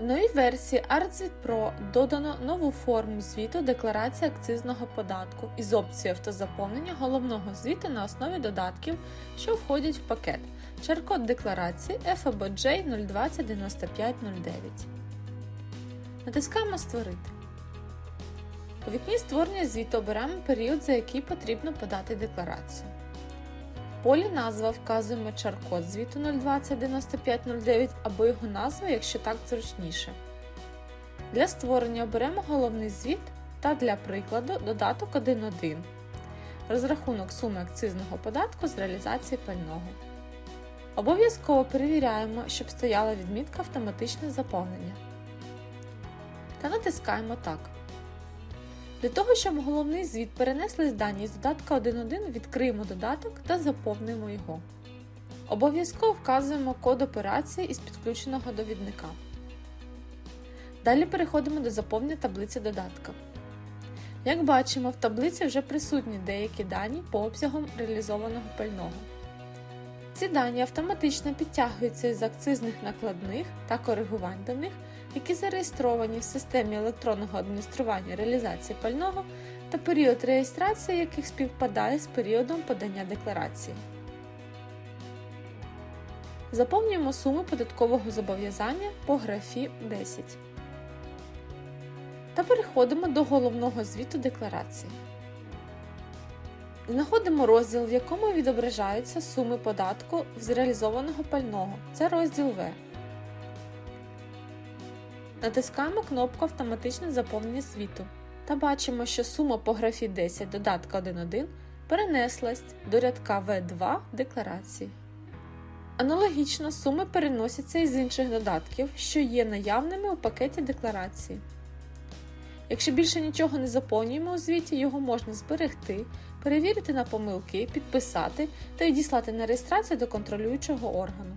В новій версії ArtZwit Pro додано нову форму звіту декларації акцизного податку із опцією автозаповнення головного звіту на основі додатків, що входять в пакет. Шар-код декларації FABJ 0209509. Натискаємо Створити. У вікні створення звіту обираємо період, за який потрібно подати декларацію. Полі назва вказуємо чар-код звіту 0209509 або його назву, якщо так зручніше. Для створення оберемо головний звіт та для прикладу додаток 1.1. Розрахунок суми акцизного податку з реалізації пального. Обов'язково перевіряємо, щоб стояла відмітка автоматичне заповнення. Та натискаємо Так. Для того, щоб головний звіт перенеслись дані з додатка 1.1, відкриємо додаток та заповнимо його. Обов'язково вказуємо код операції із підключеного довідника. Далі переходимо до заповнення таблиці додатка. Як бачимо, в таблиці вже присутні деякі дані по обсягам реалізованого пального. Ці дані автоматично підтягуються із акцизних накладних та коригувань до них, які зареєстровані в системі електронного адміністрування реалізації пального та період реєстрації яких співпадає з періодом подання декларації. Заповнюємо суму податкового зобов'язання по графі 10 та переходимо до головного звіту декларації. Знаходимо розділ, в якому відображаються суми податку з реалізованого пального. Це розділ В. Натискаємо кнопку Автоматичне заповнення звіту та бачимо, що сума по графі 10 додатка 1.1 перенеслась до рядка В2 декларації. Аналогічно суми переносяться із інших додатків, що є наявними у пакеті декларації. Якщо більше нічого не заповнюємо у звіті, його можна зберегти, перевірити на помилки, підписати та відіслати на реєстрацію до контролюючого органу.